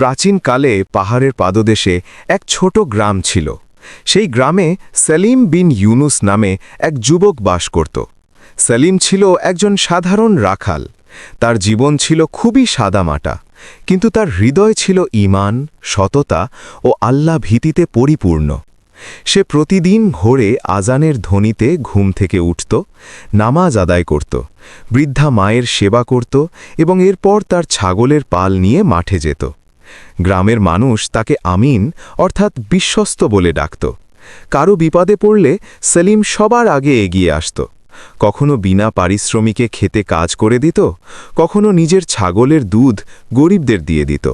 প্রাচীনকালে পাহাড়ের পাদদেশে এক ছোট গ্রাম ছিল। সেই গ্রামে সেলিম বিন ইউনুস নামে এক যুবক বাস করত। সেলিম ছিল একজন সাধারণ রাখাল। তার জীবন ছিল খুবই সাদামাটা, কিন্তু তার হৃদয় ছিল ঈমান, সততা ও আল্লাহ ভীতিতে পরিপূর্ণ। সে প্রতিদিন ভোরে আজানের ধ্বনিতে ঘুম থেকে উঠত, নামাজ আদায় করত, বৃদ্ধা মায়ের সেবা করত এবং এরপর তার ছাগলের পাল নিয়ে মাঠে যেত। গ্রামের মানুষ তাকে আমিন, অর্থাৎ বিশ্বস্ত বলে ডাকত। কারও বিপদে পড়লে সেলিম সবার আগে এগিয়ে আসত। কখনো বিনা পারিশ্রমিকে খেতে কাজ করে দিত, কখনো নিজের ছাগলের দুধ গরিবদের দিয়ে দিত।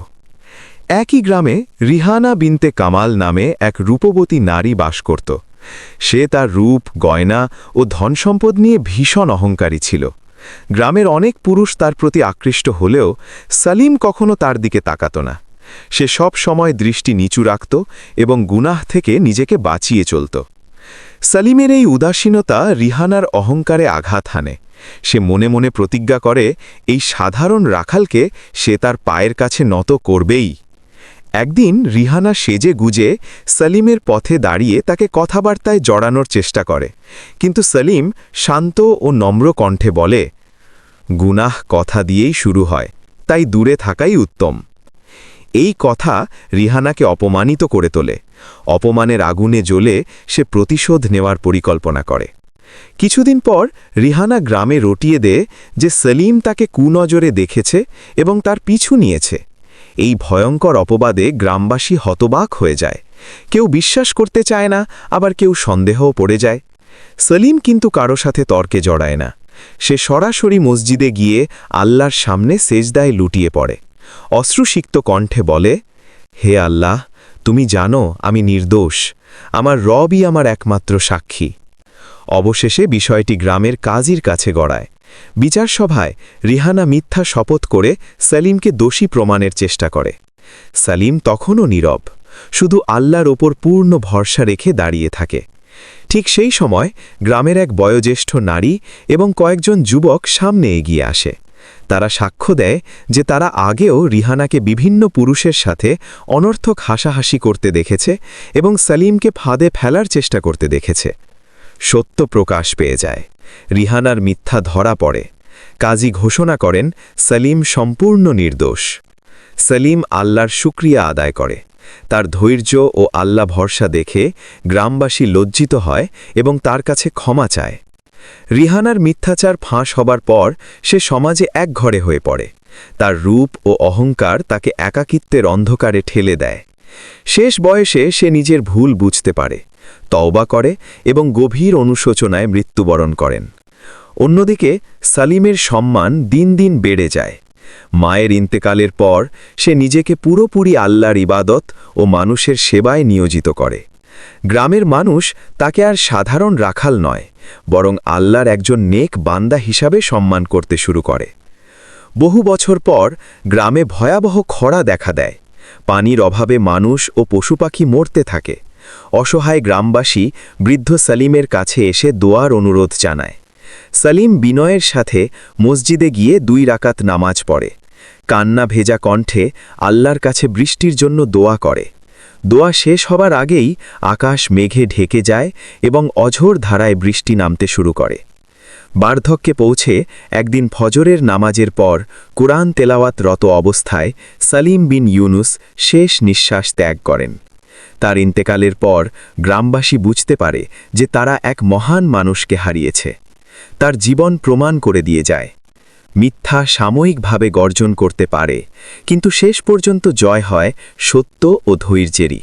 একই গ্রামে রিহানা বিনতে কামাল নামে এক রূপবতী নারী বাস করত। সে তার রূপ, গয়না ও ধনসম্পদ নিয়ে ভীষণ অহংকারী ছিল। গ্রামের অনেক পুরুষ তার প্রতি আকৃষ্ট হলেও সালিম কখনো তার দিকে তাকাত না। সে সব সময় দৃষ্টি নিচু রাখত এবং গুনাহ থেকে নিজেকে বাঁচিয়ে চলত। সালিমের এই উদাসীনতা রিহানার অহংকারে আঘাত হানে। সে মনে মনে প্রতিজ্ঞা করে, এই সাধারণ রাখালকে সে তার পায়ের কাছে নত করবেই। একদিন রিহানা সেজে গুজে সলিমের পথে দাঁড়িয়ে তাকে কথাবার্তায় জড়ানোর চেষ্টা করে। কিন্তু সলিম শান্ত ও নম্র কণ্ঠে বলে, গুনাহ কথা দিয়েই শুরু হয়, তাই দূরে থাকাই উত্তম। এই কথা রিহানাকে অপমানিত করে তোলে। অপমানের আগুনে জ্বলে সে প্রতিশোধ নেওয়ার পরিকল্পনা করে। কিছুদিন পর রিহানা গ্রামে রটিয়ে দেয় যে সলিম তাকে কুনজরে দেখেছে এবং তার পিছু নিয়েছে। এই ভয়ঙ্কর অপবাদে গ্রামবাসী হতবাক হয়ে যায়। কেউ বিশ্বাস করতে চায় না, আবার কেউ সন্দেহও পড়ে যায়। সলিম কিন্তু কারও সাথে তর্কে জড়ায় না। সে সরাসরি মসজিদে গিয়ে আল্লাহর সামনে সেজদায় লুটিয়ে পড়ে। অশ্রুসিক্ত কণ্ঠে বলে, হে আল্লাহ, তুমি জানো আমি নির্দোষ, আমার রবই আমার একমাত্র সাক্ষী। অবশেষে বিষয়টি গ্রামের কাজীর কাছে গড়ায়। বিচার সভায় রিহানা মিথ্যা শপথ করে সালিমকে দোষী প্রমাণের চেষ্টা করে। সালিম তখনও নীরব, শুধু আল্লাহর ওপর পূর্ণ ভরসা রেখে দাঁড়িয়ে থাকে। ঠিক সেই সময় গ্রামের এক বয়োজ্যেষ্ঠ নারী এবং কয়েকজন যুবক সামনে এগিয়ে আসে। তারা সাক্ষ্য দেয় যে তারা আগেও রিহানাকে বিভিন্ন পুরুষের সাথে অনর্থক হাসাহাসি করতে দেখেছে এবং সালিমকে ফাঁদে ফেলার চেষ্টা করতে দেখেছে। সত্য প্রকাশ পেয়ে যায়। রিহানার মিথ্যা ধরা পড়ে। কাজী ঘোষণা করেন, সলিম সম্পূর্ণ নির্দোষ। সলিম আল্লাহর শুক্রিয়া আদায় করে। তার ধৈর্য ও আল্লাহ ভরসা দেখে গ্রামবাসী লজ্জিত হয় এবং তার কাছে ক্ষমা চায়। রিহানার মিথ্যাচার ফাঁস হবার পর সে সমাজে এক ঘরে হয়ে পড়ে। তার রূপ ও অহংকার তাকে একাকিত্বের অন্ধকারে ঠেলে দেয়। শেষ বয়সে সে নিজের ভুল বুঝতে পারে, তওবা করে এবং গভীর অনুশোচনায় মৃত্যুবরণ করেন। অন্যদিকে সালিমের সম্মান দিন দিন বেড়ে যায়। মায়ের ইন্তেকালের পর সে নিজেকে পুরোপুরি আল্লাহর ইবাদত ও মানুষের সেবায় নিয়োজিত করে। গ্রামের মানুষ তাকে আর সাধারণ রাখাল নয় বরং আল্লাহর একজন নেক বান্দা হিসাবে সম্মান করতে শুরু করে। বহু বছর পর গ্রামে ভয়াবহ খরা দেখা দেয়। পানির অভাবে মানুষ ও পশুপাখি মরতে থাকে। অসহায় গ্রামবাসী বৃদ্ধ সালিমের কাছে এসে দোয়ার অনুরোধ জানায়। সালিম বিনয়ের সাথে মসজিদে গিয়ে দুই রাকাত নামাজ পড়ে। কান্না ভেজা কণ্ঠে আল্লাহর কাছে বৃষ্টির জন্য দোয়া করে। দোয়া শেষ হবার আগেই আকাশ মেঘে ঢেকে যায় এবং অঝোর ধারায় বৃষ্টি নামতে শুরু করে। বার্ধক্যে পৌঁছে একদিন ফজরের নামাজের পর কোরআন তেলাওয়াতরত অবস্থায় সালিম বিন ইউনুস শেষ নিঃশ্বাস ত্যাগ করেন। তার ইন্তেকালের পর গ্রামবাসী বুঝতে পারে যে তারা এক মহান মানুষকে হারিয়েছে। তার জীবন প্রমাণ করে দিয়ে যায়। মিথ্যা সাময়িকভাবে গর্জন করতে পারে কিন্তু শেষ পর্যন্ত জয় হয় সত্য ও ধৈর্যেরই।